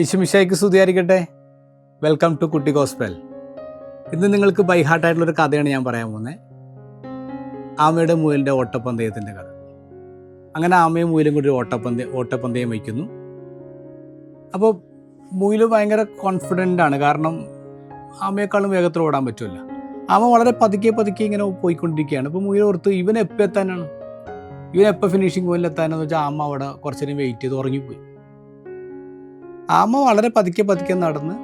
ഈശുമിശായിക്ക് സ്തുതിയായിരിക്കട്ടെ. Welcome to കുട്ടി gospel ഇന്ന് നിങ്ങൾക്ക് ബൈഹാർട്ടായിട്ടുള്ളൊരു കഥയാണ് ഞാൻ പറയാൻ പോകുന്നത്. ആമയുടെ മുയലിന്റെ ഓട്ടപ്പന്തയത്തിന്റെ കഥ. അങ്ങനെ ആമയും മൂലും കൂടി ഒരു ഓട്ടപ്പന്തയ ഓട്ടപ്പന്തയം വയ്ക്കുന്നു. അപ്പോൾ മൂൽ ഭയങ്കര കോൺഫിഡന്റ് ആണ്. കാരണം ആമയെക്കാളും വേഗത്തിൽ ഓടാൻ പറ്റില്ല ആമ വളരെ പതുക്കെ പതുക്കെ ഇങ്ങനെ പോയിക്കൊണ്ടിരിക്കുകയാണ്. അപ്പോൾ മൂൽ ഓർത്ത് ഇവൻ എത്താനാണ്? ഇവൻ എപ്പോൾ ഫിനിഷിംഗ് പോയിന്റ് എത്താനെന്ന് വെച്ചാൽ ആമ അവിടെ കുറച്ച് നേരം വെയിറ്റ് ചെയ്ത് ഉറങ്ങിപ്പോയി. ആമ വളരെ പതുക്കെ പതുക്കെ നടന്ന്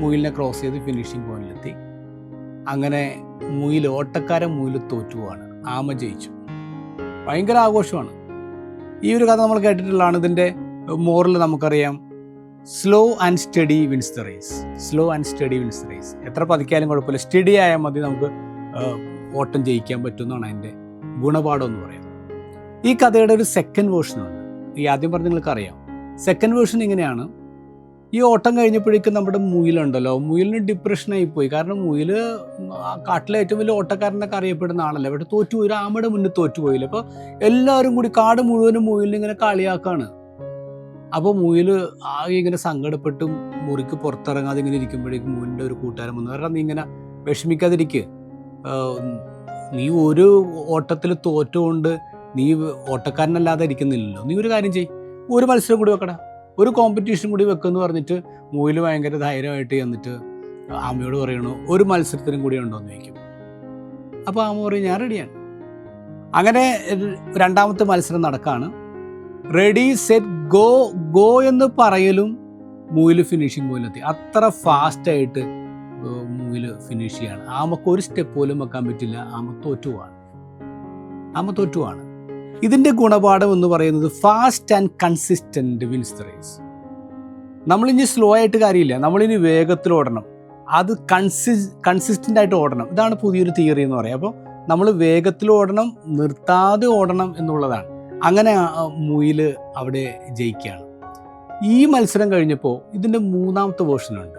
മുയിലിനെ ക്രോസ് ചെയ്ത് ഫിനിഷിംഗ് പോയിന്റിലെത്തി അങ്ങനെ മുയിൽ ഓട്ടക്കാരൻ മുയിൽ തോറ്റുപോവാണ്. ആമ ജയിച്ചു. ഭയങ്കര ആഘോഷമാണ്. ഈ ഒരു കഥ നമ്മൾ കേട്ടിട്ടുള്ളതാണ് ഇതിന്റെ മോറിൽ നമുക്കറിയാം. Slow and steady wins the race slow and steady wins the race എത്ര പതിക്കാലും കുഴപ്പമില്ല. സ്റ്റഡി ആയാൽ മതി നമുക്ക് ഓട്ടം ജയിക്കാൻ പറ്റുമെന്നാണ് അതിന്റെ ഗുണപാഠം എന്ന് പറയുന്നത് ഈ കഥയുടെ ഒരു സെക്കൻഡ് വേർഷനുണ്ട് ഈ ആദ്യം പറഞ്ഞ നിങ്ങൾക്ക് അറിയാം സെക്കൻഡ് വേർഷൻ ഇങ്ങനെയാണ്. ഈ ഓട്ടം കഴിഞ്ഞപ്പോഴേക്കും നമ്മുടെ മുയിലുണ്ടല്ലോ. മുയിലിന് ഡിപ്രഷനായി പോയി കാരണം മുയിൽ കാട്ടിലെ ഏറ്റവും വലിയ ഓട്ടക്കാരനൊക്കെ അറിയപ്പെടുന്ന ആളല്ലേ. അവിടെ തോറ്റുപോയി ആമയുടെ മുന്നിൽ തോറ്റുപോയില്ല അപ്പോൾ എല്ലാവരും കൂടി കാട് മുഴുവനും മുയിലിനെ ഇങ്ങനെ കളിയാക്കാണ്. അപ്പോൾ മുയിൽ ആകെ ഇങ്ങനെ സങ്കടപ്പെട്ടും മുറിക്ക് പുറത്തിറങ്ങാതെ ഇങ്ങനെ ഇരിക്കുമ്പോഴേക്കും മുയിലിന്റെ ഒരു കൂട്ടുകാരൻ വന്നു. കാരണം നീ ഇങ്ങനെ വിഷമിക്കാതിരിക്കുക നീ ഒരു ഓട്ടത്തിൽ തോറ്റുകൊണ്ട് നീ ഓട്ടക്കാരനല്ലാതെ ഇരിക്കുന്നില്ലല്ലോ. നീ ഒരു കാര്യം ചെയ്യ്. ഒരു മത്സരം കൂടി വെക്കടാ. ഒരു കോമ്പറ്റീഷൻ കൂടി വെക്കുമെന്ന് പറഞ്ഞിട്ട് മൂയിൽ ഭയങ്കര ധൈര്യമായിട്ട് ചെന്നിട്ട് ആമയോട് പറയണു ഒരു മത്സരത്തിനും കൂടി ഉണ്ടോ? എന്ന് ചോദിക്കും. അപ്പോൾ ആമ പറയും ഞാൻ റെഡിയാണ് അങ്ങനെ രണ്ടാമത്തെ മത്സരം നടക്കാണ്. റെഡി സെറ്റ് ഗോ ഗോ എന്ന് പറയലും മൂയിൽ ഫിനിഷിംഗ് പോലെത്തി. അത്ര ഫാസ്റ്റായിട്ട് മൂയിൽ ഫിനിഷ് ചെയ്യാണ്. ആമക്ക് ഒരു സ്റ്റെപ്പ് പോലും വെക്കാൻ പറ്റില്ല. ആമ തോറ്റുവാണ് ആമ തോറ്റുവാണ് ഇതിന്റെ ഗുണപാഠം എന്ന് പറയുന്നത് fast and consistent wins the race നമ്മളിനി സ്ലോ ആയിട്ട് കാര്യമില്ല. നമ്മളിനി വേഗത്തിൽ ഓടണം. അത് കൺസിസ് കൺസിസ്റ്റന്റ് ആയിട്ട് ഓടണം. ഇതാണ് പുതിയൊരു തിയറി എന്ന് പറയുക അപ്പോൾ നമ്മൾ വേഗത്തിൽ ഓടണം നിർത്താതെ ഓടണം എന്നുള്ളതാണ്. അങ്ങനെ മുയിൽ അവിടെ ജയിക്കുകയാണ്. ഈ മത്സരം കഴിഞ്ഞപ്പോൾ ഇതിന്റെ മൂന്നാമത്തെ വേർഷനുണ്ട്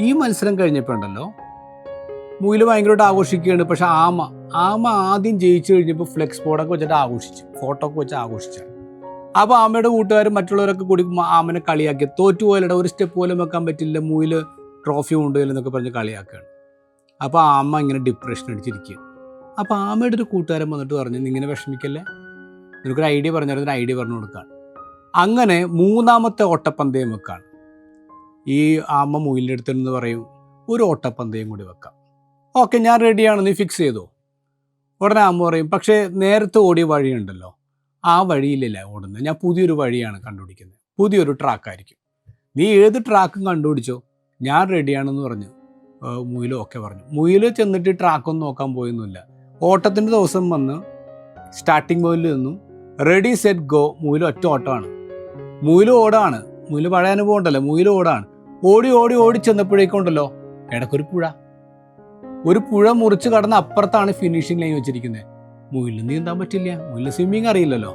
ഈ മത്സരം കഴിഞ്ഞപ്പോൾ ഉണ്ടല്ലോ മുയിൽ ഭയങ്കരമായിട്ട് ആഘോഷിക്കുകയാണ്. പക്ഷെ ആമ ആമ ആദ്യം ജയിച്ചു കഴിഞ്ഞപ്പോൾ ഫ്ലെക്സ് ബോർഡൊക്കെ വെച്ചിട്ട് ആഘോഷിച്ചു. ഫോട്ടോ ഒക്കെ വെച്ച് ആഘോഷിച്ചാണ്. അപ്പോൾ ആമയുടെ കൂട്ടുകാരും മറ്റുള്ളവരൊക്കെ കൂടി ആമനെ കളിയാക്കി. തോറ്റുപോയാലട ഒരു സ്റ്റെപ്പ് പോലും വെക്കാൻ പറ്റില്ല മുയിൽ ട്രോഫി കൊണ്ടുപോയില്ല എന്നൊക്കെ പറഞ്ഞ് കളിയാക്കുകയാണ്. അപ്പോൾ ആമ ഇങ്ങനെ ഡിപ്രഷൻ അടിച്ചിരിക്കുകയാണ് അപ്പോൾ ആമയുടെ ഒരു കൂട്ടുകാരൻ വന്നിട്ട് പറഞ്ഞു "നീ ഇങ്ങനെ വിഷമിക്കല്ലേ? നിനക്കൊരു ഐഡിയ പറഞ്ഞു തരുന്ന ഐഡിയ പറഞ്ഞു കൊടുക്കുകയാണ് അങ്ങനെ മൂന്നാമത്തെ ഓട്ടപ്പന്തയം വെക്കാണ്. ഈ ആമ മുയിലിന്റെ അടുത്ത് നിന്ന് പറയും ഒരു ഓട്ടപ്പന്തയം കൂടി വെക്കാം. ഓക്കെ ഞാൻ റെഡിയാണ്. നീ ഫിക്സ് ചെയ്തോ? ഉടനെ അമ്മ പറയും പക്ഷേ നേരത്തെ ഓടിയ വഴിയുണ്ടല്ലോ. ആ വഴിയിലല്ല ഓടുന്നത്. ഞാൻ പുതിയൊരു വഴിയാണ് കണ്ടുപിടിക്കുന്നത്. പുതിയൊരു ട്രാക്കായിരിക്കും നീ ഏത് ട്രാക്കും കണ്ടുപിടിച്ചോ? ഞാൻ റെഡിയാണെന്ന് പറഞ്ഞു. മുയിലോ ഒക്കെ പറഞ്ഞു. മുയിൽ ചെന്നിട്ട് ട്രാക്കൊന്നും നോക്കാൻ പോയൊന്നുമില്ല. ഓട്ടത്തിന്റെ ദിവസം വന്ന് സ്റ്റാർട്ടിംഗ് പോയിന്റിൽ നിന്നും. റെഡി സെറ്റ് ഗോ മുയിൽ ഒറ്റ ഓട്ടമാണ്. മുയിൽ ഓടാണ്. മുയിൽ പഴയ അനുഭവം ഉണ്ടല്ലോ. മുയിൽ ഓടാണ്. ഓടി ഓടി ഓടി ചെന്നപ്പോഴേക്കുണ്ടല്ലോ ഇടക്കൊരു പുഴ. ഒരു പുഴ മുറിച്ച് കടന്ന അപ്പുറത്താണ് ഫിനിഷിംഗ് ലൈൻ വെച്ചിരിക്കുന്നത് മുയിലിന് നീന്താൻ പറ്റില്ല. മുയിലിന് സ്വിമ്മിങ് അറിയില്ലല്ലോ.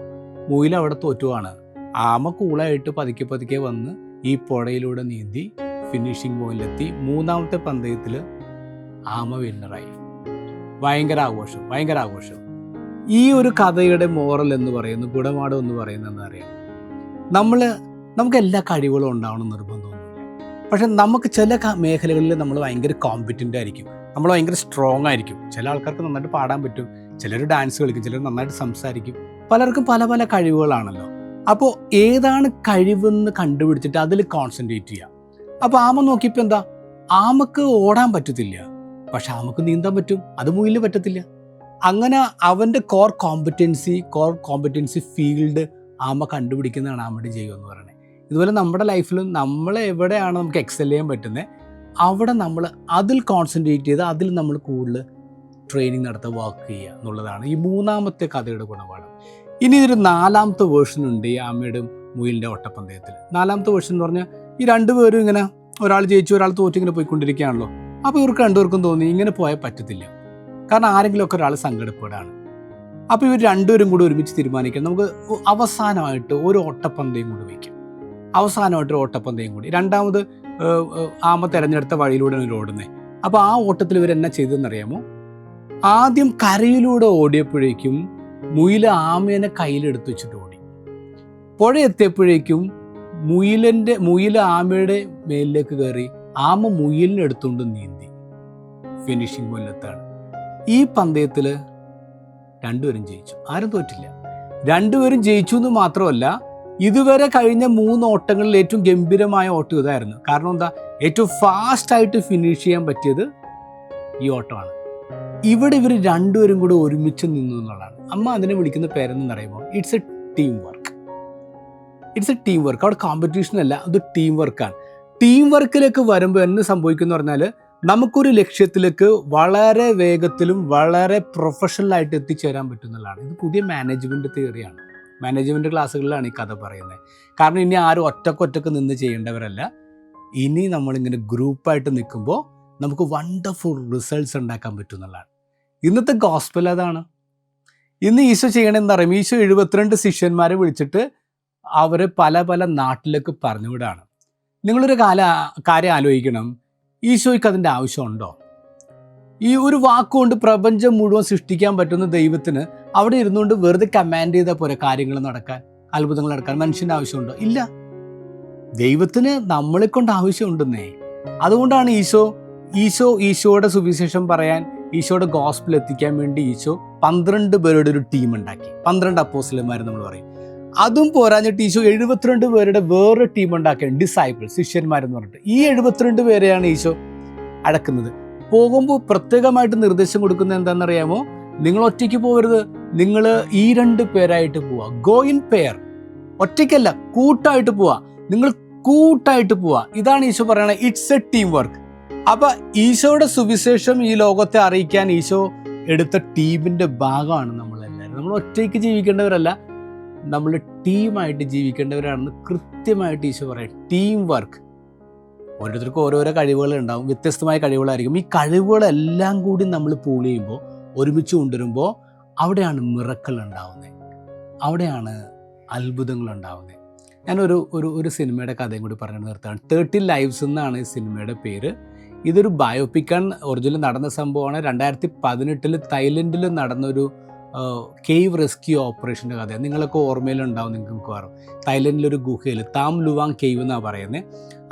മുയിൽ അവിടെ തോറ്റുവാണ്. ആമ കൂളായിട്ട് പതുക്കെ പതുക്കെ വന്ന് ഈ പുഴയിലൂടെ നീന്തി ഫിനിഷിംഗ് പോയിലെത്തി മൂന്നാമത്തെ പന്തയത്തിൽ ആമ വിന്നറായി ഭയങ്കര ആഘോഷം ഭയങ്കര ആഘോഷം. ഈ ഒരു കഥയുടെ മോറൽ എന്ന് പറയുന്നത് ഗുണപാഠം എന്ന് പറയുന്നത് എന്താ അറിയാം? നമ്മൾ നമുക്ക് എല്ലാ കഴിവുകളും ഉണ്ടാവണം നിർബന്ധമൊന്നുമില്ല. പക്ഷെ നമുക്ക് ചില മേഖലകളിൽ നമ്മൾ ഭയങ്കര കോമ്പറ്റന്റ് ആയിരിക്കും. നമ്മൾ ഭയങ്കര സ്ട്രോങ് ആയിരിക്കും. ചില ആൾക്കാർക്ക് നന്നായിട്ട് പാടാൻ പറ്റും. ചിലർ ഡാൻസ് കളിക്കും ചിലർ നന്നായിട്ട് സംസാരിക്കും. പലർക്കും പല പല കഴിവുകളാണല്ലോ. അപ്പോൾ ഏതാണ് കഴിവെന്ന് കണ്ടുപിടിച്ചിട്ട് അതിൽ കോൺസെൻട്രേറ്റ് ചെയ്യുക അപ്പോൾ ആമ നോക്കിയപ്പോൾ എന്താ? ആമക്ക് ഓടാൻ പറ്റത്തില്ല. പക്ഷെ ആമക്ക് നീന്താൻ പറ്റും. അത് മുയിലിന് പറ്റത്തില്ല. അങ്ങനെ അവന്റെ core competency core competency field ആമ കണ്ടുപിടിക്കുന്നതാണ് ആമയുടെ ജൈവം എന്ന് പറയുന്നത്. ഇതുപോലെ നമ്മുടെ ലൈഫിലും നമ്മൾ എവിടെയാണ് നമുക്ക് എക്സൽ ചെയ്യാൻ പറ്റുന്നത് അവിടെ നമ്മൾ അതിൽ കോൺസെൻട്രേറ്റ് ചെയ്ത് അതിൽ നമ്മൾ കൂടുതൽ ട്രെയിനിങ് നടത്തുക വർക്ക് ചെയ്യുക എന്നുള്ളതാണ് ഈ മൂന്നാമത്തെ കഥയുടെ ഗുണപാഠം. ഇനി ഇതൊരു നാലാമത്തെ വേർഷൻ ഉണ്ട് ഈ ആമയുടെ മുയിലിന്റെ ഒട്ടപ്പന്തയത്തിൽ നാലാമത്തെ വേർഷൻ എന്ന് പറഞ്ഞാൽ ഈ രണ്ടുപേരും ഇങ്ങനെ ഒരാൾ ജയിച്ചു ഒരാൾ തോറ്റി ഇങ്ങനെ പോയിക്കൊണ്ടിരിക്കുകയാണല്ലോ. അപ്പോൾ ഇവർക്ക് രണ്ടുപേർക്കും തോന്നി ഇങ്ങനെ പോയാൽ പറ്റത്തില്ല. കാരണം ആരെങ്കിലുമൊക്കെ ഒരാൾ സങ്കടപ്പെടുകയാണ്. അപ്പോൾ ഇവർ രണ്ടുപേരും കൂടി ഒരുമിച്ച് തീരുമാനിക്കാം നമുക്ക് അവസാനമായിട്ട് ഒരു ഓട്ടപ്പന്തയും കൂടി വയ്ക്കാം. അവസാനമായിട്ട് ഒരു ഓട്ടപ്പന്തയും കൂടി. രണ്ടാമത് ആമ തിരഞ്ഞെടുത്ത വഴിയിലൂടെ ഓടുന്നത് അപ്പോൾ ആ ഓട്ടത്തിൽ ഇവർ എന്നാ ചെയ്തതെന്നറിയാമോ? ആദ്യം കരയിലൂടെ ഓടിയപ്പോഴേക്കും മുയില ആമേനെ കയ്യിലെടുത്ത് വെച്ചിട്ട് ഓടി. പുഴ എത്തിയപ്പോഴേക്കും മുയിലിന്റെ മുയില ആമയുടെ മേലിലേക്ക് കയറി ആമ മുയിലിനെ എടുത്തുകൊണ്ട് നീന്തി. ഫിനിഷിംഗ് മുന്നിലെത്താണ് ഈ പന്തയത്തിൽ രണ്ടുപേരും ജയിച്ചു. ആരും തോറ്റില്ല. രണ്ടുപേരും ജയിച്ചു എന്ന് മാത്രമല്ല ഇതുവരെ കഴിഞ്ഞ മൂന്ന് ഓട്ടങ്ങളിൽ ഏറ്റവും ഗംഭീരമായ ഓട്ടം ഇതായിരുന്നു. കാരണം എന്താ? ഏറ്റവും ഫാസ്റ്റായിട്ട് ഫിനിഷ് ചെയ്യാൻ പറ്റിയത് ഈ ഓട്ടമാണ്. ഇവിടെ ഇവർ രണ്ടുപേരും കൂടെ ഒരുമിച്ച് നിന്നു എന്നുള്ളതാണ്. അമ്മ അതിനെ വിളിക്കുന്ന പേരെന്ന് പറയുമ്പോൾ it's a team work it's a team work അവിടെ കോമ്പറ്റീഷൻ അല്ല അത് ടീം വർക്കാണ് ടീം വർക്കിലേക്ക് വരുമ്പോൾ എന്ന് സംഭവിക്കുന്നു പറഞ്ഞാൽ നമുക്കൊരു ലക്ഷ്യത്തിലേക്ക് വളരെ വേഗത്തിലും വളരെ പ്രൊഫഷണലായിട്ട് എത്തിച്ചേരാൻ പറ്റുന്നതാണ് ഇത് പുതിയ മാനേജ്മെന്റ് തിയറിയാണ് മാനേജ്മെന്റ് ക്ലാസ്സുകളിലാണ് ഈ കഥ പറയുന്നത്. കാരണം ഇനി ആരും ഒറ്റക്കൊറ്റക്ക് നിന്ന് ചെയ്യേണ്ടവരല്ല. ഇനി നമ്മളിങ്ങനെ ഗ്രൂപ്പായിട്ട് നിൽക്കുമ്പോൾ നമുക്ക് വണ്ടർഫുൾ റിസൾട്ട്സ് ഉണ്ടാക്കാൻ പറ്റും എന്നുള്ളതാണ്. ഇന്നത്തെ ഗോസ്പൽ അതാണ് ഇന്ന് ഈശോ ചെയ്യണമെന്ന് പറയും ഈശോ എഴുപത്തിരണ്ട് ശിഷ്യന്മാരെ വിളിച്ചിട്ട് അവരെ പല പല നാട്ടിലേക്ക് പറഞ്ഞുവിടാണ് നിങ്ങളൊരു കാല കാര്യം ആലോചിക്കണം. ഈശോയ്ക്ക് അതിന്റെ ആവശ്യമുണ്ടോ? ഈ ഒരു വാക്കുകൊണ്ട് പ്രപഞ്ചം മുഴുവൻ സൃഷ്ടിക്കാൻ പറ്റുന്ന ദൈവത്തിന് അവിടെ ഇരുന്നുകൊണ്ട് വെറുതെ കമാൻഡ് ചെയ്താൽ പോരെ കാര്യങ്ങൾ നടക്കാൻ അത്ഭുതങ്ങൾ നടക്കാൻ. മനുഷ്യന്റെ ആവശ്യമുണ്ടോ? ഇല്ല. ദൈവത്തിന് നമ്മളെ കൊണ്ട് ആവശ്യമുണ്ടെന്നേ. അതുകൊണ്ടാണ് ഈശോ ഈശോ ഈശോയുടെ സുവിശേഷം പറയാൻ ഈശോയുടെ ഗോസ്പിൽ എത്തിക്കാൻ വേണ്ടി ഈശോ പന്ത്രണ്ട് പേരുടെ ഒരു ടീം ഉണ്ടാക്കി. പന്ത്രണ്ട് അപ്പോസിലന്മാർ നമ്മൾ പറയും. അതും പോരാഞ്ഞിട്ട് ഈശോ എഴുപത്തിരണ്ട് പേരുടെ വേറെ ടീം ഉണ്ടാക്കിയാണ് ഡിസൈപ്പിൾ ശിഷ്യന്മാരെന്ന് പറഞ്ഞിട്ട്. ഈ എഴുപത്തിരണ്ട് പേരെയാണ് ഈശോ അടക്കുന്നത്. പോകുമ്പോൾ പ്രത്യേകമായിട്ട് നിർദ്ദേശം കൊടുക്കുന്നത് എന്താണെന്നറിയാമോ? നിങ്ങൾ ഒറ്റയ്ക്ക് പോകരുത്. നിങ്ങൾ ഈ രണ്ട് പേരായിട്ട് പോവാ. ഗോ ഇൻ പെയർ ഒറ്റയ്ക്കല്ല കൂട്ടായിട്ട് പോവാ. നിങ്ങൾ കൂട്ടായിട്ട് പോവാ. ഇതാണ് ഈശോ പറയണത്. ഇറ്റ്സ് എ ടീം വർക്ക് അപ്പൊ ഈശോയുടെ സുവിശേഷം ഈ ലോകത്തെ അറിയിക്കാൻ ഈശോ എടുത്ത ടീമിന്റെ ഭാഗമാണ് നമ്മളെല്ലാവരും. നമ്മൾ ഒറ്റയ്ക്ക് ജീവിക്കേണ്ടവരല്ല. നമ്മൾ ടീമായിട്ട് ജീവിക്കേണ്ടവരാണെന്ന് കൃത്യമായിട്ട് ഈശോ പറയാം. ടീം വർക്ക് ഓരോരുത്തർക്കും ഓരോരോ കഴിവുകൾ ഉണ്ടാവും. വ്യത്യസ്തമായ കഴിവുകളായിരിക്കും. ഈ കഴിവുകളെല്ലാം കൂടി നമ്മൾ പൂൾ ചെയ്യുമ്പോൾ ഒരുമിച്ച് കൊണ്ടുവരുമ്പോൾ അവിടെയാണ് മിറക്കൾ ഉണ്ടാവുന്നത് അവിടെയാണ് അത്ഭുതങ്ങൾ ഉണ്ടാവുന്നത് ഞാനൊരു ഒരു ഒരു സിനിമയുടെ കഥയും കൂടി പറഞ്ഞു നിർത്താണ് തേർട്ടി ലൈവ്സ് എന്നാണ് ഈ സിനിമയുടെ പേര്. ഇതൊരു ബയോപിക്കാൻ ഒറിജിനൽ നടന്ന സംഭവമാണ്. രണ്ടായിരത്തി പതിനെട്ടിൽ തൈലൻഡിൽ നടന്നൊരു കേവ് റെസ്ക്യൂ ഓപ്പറേഷന്റെ കഥയാണ്. നിങ്ങളൊക്കെ ഓർമ്മയിലുണ്ടാവും നിങ്ങൾക്ക് മിക്കവാറും. തൈലൻഡിലൊരു ഗുഹയിൽ താം ലുവാങ് കേവ് എന്നാണ് പറയുന്നത്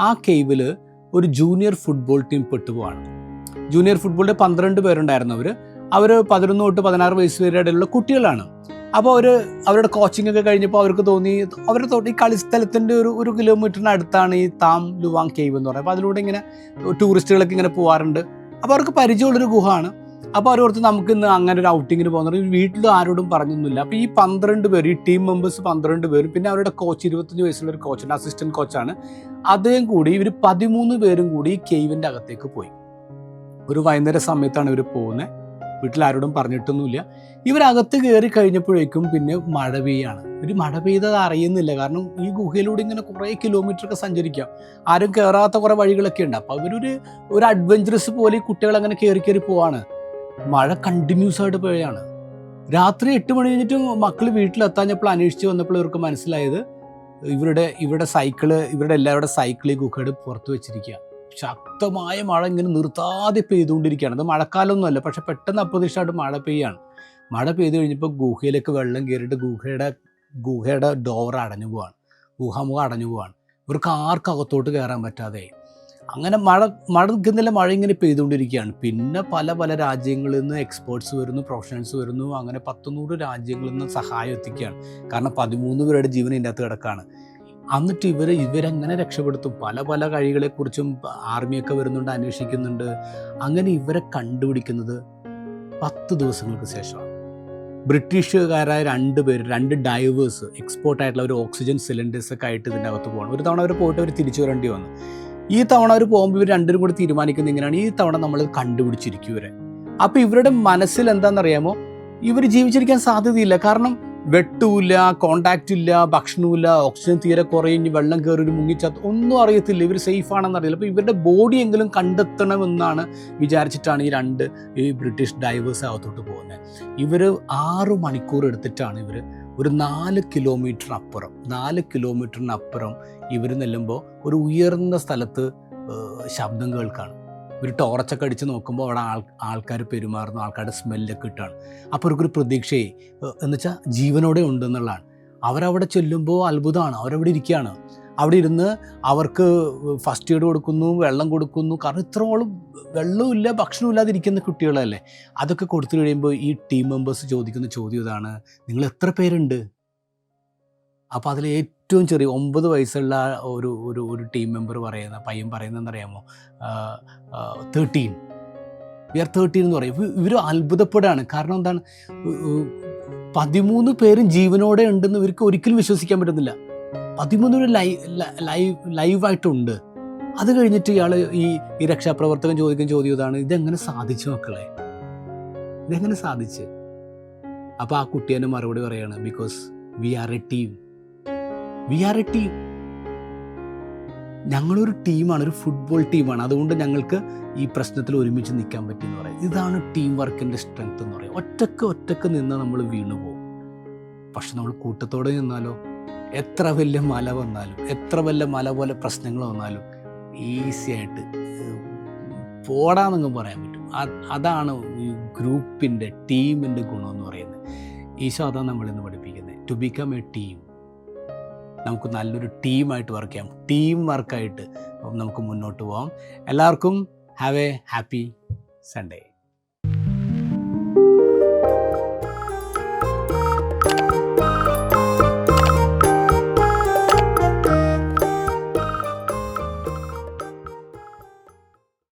ആ കേവിൽ ഒരു ജൂനിയർ ഫുട്ബോൾ ടീം പെട്ടുപോവാണ്. ജൂനിയർ ഫുട്ബോളിന്റെ പന്ത്രണ്ട് പേരുണ്ടായിരുന്നു അവർ അവർ പതിനൊന്ന് തൊട്ട് പതിനാറ് വയസ്സ് വരെ ഇടയിലുള്ള കുട്ടികളാണ്. അപ്പോൾ അവർ അവരുടെ കോച്ചിങ് ഒക്കെ കഴിഞ്ഞപ്പോൾ അവർക്ക് തോന്നി അവരുടെ തോട്ട് ഈ കളിസ്ഥലത്തിന്റെ ഒരു ഒരു കിലോമീറ്ററിന് അടുത്താണ് ഈ താം ലുവാങ് കേവ് എന്ന് പറയുന്നത്. അപ്പോൾ അതിലൂടെ ഇങ്ങനെ ടൂറിസ്റ്റുകളൊക്കെ ഇങ്ങനെ പോകാറുണ്ട് അപ്പോൾ അവർക്ക് പരിചയമുള്ളൊരു ഗുഹയാണ്. അപ്പോൾ അവരോർത്ത് നമുക്ക് ഇന്ന് അങ്ങനെ ഒരു ഔട്ടിങ്ങിന് പോകുന്നത്. വീട്ടിൽ ആരോടും പറഞ്ഞൊന്നുമില്ല. അപ്പോൾ ഈ പന്ത്രണ്ട് പേര് ഈ ടീം മെമ്പേഴ്സ് പന്ത്രണ്ട് പേരും പിന്നെ അവരുടെ കോച്ച് ഇരുപത്തഞ്ച് വയസ്സുള്ള ഒരു കോച്ചുണ്ട് അസിസ്റ്റന്റ് കോച്ചാണ് അദ്ദേഹം കൂടി ഇവർ പതിമൂന്ന് പേരും കൂടി ഈ കേവിന്റെ അകത്തേക്ക് പോയി. ഒരു വൈകുന്നേര സമയത്താണ് ഇവർ പോകുന്നത് വീട്ടിൽ ആരോടും പറഞ്ഞിട്ടൊന്നുമില്ല. ഇവരകത്ത് കയറി കഴിഞ്ഞപ്പോഴേക്കും പിന്നെ മഴ പെയ്യാണ്. ഒരു മഴ പെയ്തത് അറിയുന്നില്ല. കാരണം ഈ ഗുഹയിലൂടെ ഇങ്ങനെ കുറേ കിലോമീറ്റർ ഒക്കെ സഞ്ചരിക്കാം. ആരും കയറാത്ത കുറേ വഴികളൊക്കെ ഉണ്ട്. അപ്പോൾ അവരൊരു ഒരു അഡ്വഞ്ചറസ് പോലെ കുട്ടികൾ അങ്ങനെ കയറി കയറി പോവാണ്. മഴ കണ്ടിന്യൂസ് ആയിട്ട് പെയ്യാണ്. രാത്രി എട്ട് മണി കഴിഞ്ഞിട്ട് മക്കൾ വീട്ടിലെത്താഞ്ഞപ്പോൾ അന്വേഷിച്ച് വന്നപ്പോൾ ഇവർക്ക് മനസ്സിലായത്. ഇവരുടെ ഇവരുടെ സൈക്കിൾ ഇവരുടെ എല്ലാവരുടെ സൈക്കിൾ ഈ ഗുഹയുടെ പുറത്ത് വെച്ചിരിക്കുക ശക്തമായ മഴ ഇങ്ങനെ നിർത്താതെ പെയ്തുകൊണ്ടിരിക്കുകയാണ്. അത് മഴക്കാലമൊന്നുമല്ല പക്ഷെ പെട്ടെന്ന് അപ്രതീക്ഷിതമായിട്ട് മഴ പെയ്യാണ്. മഴ പെയ്തു കഴിഞ്ഞപ്പോൾ ഗുഹയിലേക്ക് വെള്ളം കയറിയിട്ട് ഗുഹയുടെ ഗുഹയുടെ ഡോർ അടഞ്ഞു പോവാണ്. ഗുഹാമുഖം അടഞ്ഞു പോവാണ്. ഇവർക്ക് ആർക്കും അകത്തോട്ട് കയറാൻ പറ്റാതെ. അങ്ങനെ മഴ മഴ നിൽക്കുന്നില്ല മഴ ഇങ്ങനെ പെയ്തുകൊണ്ടിരിക്കുകയാണ്. പിന്നെ പല പല രാജ്യങ്ങളിൽ നിന്ന് എക്സ്പേർട്സ് വരുന്നു പ്രൊഫഷണൽസ് വരുന്നു. അങ്ങനെ പത്തുനൂറ് രാജ്യങ്ങളിൽ നിന്ന് സഹായം എത്തിക്കുകയാണ്. കാരണം പതിമൂന്ന് പേരുടെ ജീവൻ ഇതിന്റെ അകത്ത് കിടക്കുകയാണ്. എന്നിട്ട് ഇവർ ഇവരെങ്ങനെ രക്ഷപ്പെടുത്തും? പല പല കഴികളെക്കുറിച്ചും ആർമിയൊക്കെ വരുന്നുണ്ട് അന്വേഷിക്കുന്നുണ്ട്. അങ്ങനെ ഇവരെ കണ്ടുപിടിക്കുന്നത് പത്ത് ദിവസങ്ങൾക്ക് ശേഷമാണ്. ബ്രിട്ടീഷുകാരായ രണ്ട് പേര് രണ്ട് ഡൈവേഴ്സ് എക്സ്പോർട്ട് ആയിട്ടുള്ള ഒരു ഓക്സിജൻ സിലിണ്ടേഴ്സ് ഒക്കെ ആയിട്ട് ഇതിന്റെ അകത്ത് പോകണം. ഒരു തവണ അവർ പോയിട്ട് അവർ തിരിച്ചു വരേണ്ടി വന്നു. ഈ തവണ അവർ പോകുമ്പോൾ ഇവർ രണ്ടും കൂടി തീരുമാനിക്കുന്നത് ഇങ്ങനെയാണ്. ഈ തവണ നമ്മൾ കണ്ടുപിടിച്ചിരിക്കും ഇവരെ. അപ്പോൾ ഇവരുടെ മനസ്സിൽ എന്താണെന്നറിയാമോ? ഇവർ ജീവിച്ചിരിക്കാൻ സാധ്യതയില്ല. കാരണം വെട്ടൂല്ല കോണ്ടാക്റ്റ് ഇല്ല ഭക്ഷണമില്ല ഓക്സിജൻ തീരെ കുറയും വെള്ളം കയറി ഒരു മുങ്ങിച്ചാത്ത ഒന്നും അറിയത്തില്ല. ഇവർ സേഫ് ആണെന്ന് അറിയില്ല. അപ്പോൾ ഇവരുടെ ബോഡി എങ്കിലും കണ്ടെത്തണമെന്നാണ് വിചാരിച്ചിട്ടാണ് ഈ രണ്ട് ഈ ബ്രിട്ടീഷ് ഡൈവേഴ്സ് അകത്തോട്ട് പോകുന്നത് ഇവർ ആറു മണിക്കൂർ എടുത്തിട്ടാണ് ഇവർ ഒരു നാല് കിലോമീറ്റർ അപ്പുറം നാല് കിലോമീറ്ററിനപ്പുറം ഇവർ നെല്ലുമ്പോൾ ഒരു ഉയർന്ന സ്ഥലത്ത് ശബ്ദം കേൾക്കാണ്. ഒരു ടോർച്ചൊക്കെ അടിച്ച് നോക്കുമ്പോൾ അവിടെ ആൾ ആൾക്കാർ പെരുമാറുന്നു ആൾക്കാരുടെ സ്മെല്ലൊക്കെ ഇട്ടാണ്. അപ്പോൾ അവർക്കൊരു പ്രതീക്ഷയെ എന്ന് വെച്ചാൽ ജീവനോടെ ഉണ്ടെന്നുള്ളതാണ്. അവരവിടെ ചെല്ലുമ്പോൾ അത്ഭുതമാണ്. അവരവിടെ ഇരിക്കുകയാണ്. അവിടെ ഇരുന്ന് അവർക്ക് ഫസ്റ്റ് എയ്ഡ് കൊടുക്കുന്നു വെള്ളം കൊടുക്കുന്നു. കാരണം ഇത്രയോളം വെള്ളമില്ല ഭക്ഷണമില്ലാതെ ഇരിക്കുന്ന കുട്ടികളല്ലേ. അതൊക്കെ കൊടുത്തു കഴിയുമ്പോൾ ഈ ടീം മെമ്പേഴ്സ് ചോദിക്കുന്ന ചോദ്യം ഇതാണ്. നിങ്ങൾ എത്ര പേരുണ്ട്? അപ്പോൾ അതിൽ ഏറ്റവും ചെറിയ ഒമ്പത് വയസ്സുള്ള ഒരു ഒരു ഒരു ടീം മെമ്പർ പറയുന്ന പയ്യൻ പറയുന്നതെന്നറിയാമോ തേർട്ടീൻ വി ആർ തേർട്ടീൻ എന്ന് പറയും. ഇവർ അത്ഭുതപ്പെടാണ് കാരണം എന്താണ്? പതിമൂന്ന് പേരും ജീവനോടെ ഉണ്ടെന്ന് ഇവർക്ക് ഒരിക്കലും വിശ്വസിക്കാൻ പറ്റുന്നില്ല. പതിമൂന്ന് പേര് ലൈവ് ലൈവ് ലൈവായിട്ടുണ്ട്. അത് കഴിഞ്ഞിട്ട് ഇയാൾ ഈ ഈ രക്ഷാപ്രവർത്തകൻ ചോദിക്കുന്ന ചോദ്യം ഇതാണ്. ഇതെങ്ങനെ സാധിച്ചു മക്കളെ? ഇതെങ്ങനെ സാധിച്ച്? അപ്പോൾ ആ കുട്ടി മറുപടി പറയാണ് because we are a team we are a team ഞങ്ങളൊരു ടീമാണ് ഒരു ഫുട്ബോൾ ടീമാണ് അതുകൊണ്ട് ഞങ്ങൾക്ക് ഈ പ്രശ്നത്തിൽ ഒരുമിച്ച് നിൽക്കാൻ പറ്റി എന്ന് പറയും. ഇതാണ് ടീം വർക്കിന്റെ സ്ട്രെങ്ത് എന്ന് പറയും. ഒറ്റയ്ക്ക് ഒറ്റയ്ക്ക് നിന്ന് നമ്മൾ വീണു പോകും. പക്ഷെ നമ്മൾ കൂട്ടത്തോടെ നിന്നാലോ? എത്ര വലിയ മല വന്നാലും എത്ര വലിയ മല പോലെ പ്രശ്നങ്ങൾ വന്നാലും ഈസി ആയിട്ട് പോടാന്നങ്ങ് പറയാൻ പറ്റും. അതാണ് ഈ ഗ്രൂപ്പിന്റെ ടീമിന്റെ ഗുണമെന്ന് പറയുന്നത്. ഈശോ അതാണ് നമ്മളിന്ന് പഠിപ്പിക്കുന്നത്. ടു ബിക്കം എ ടീം നമുക്ക് നല്ലൊരു ടീമായിട്ട് വർക്ക് ചെയ്യാം. ടീം വർക്കായിട്ട് നമുക്ക് മുന്നോട്ട് പോകാം എല്ലാവർക്കും ഹാവ് എ ഹാപ്പി സൺഡേ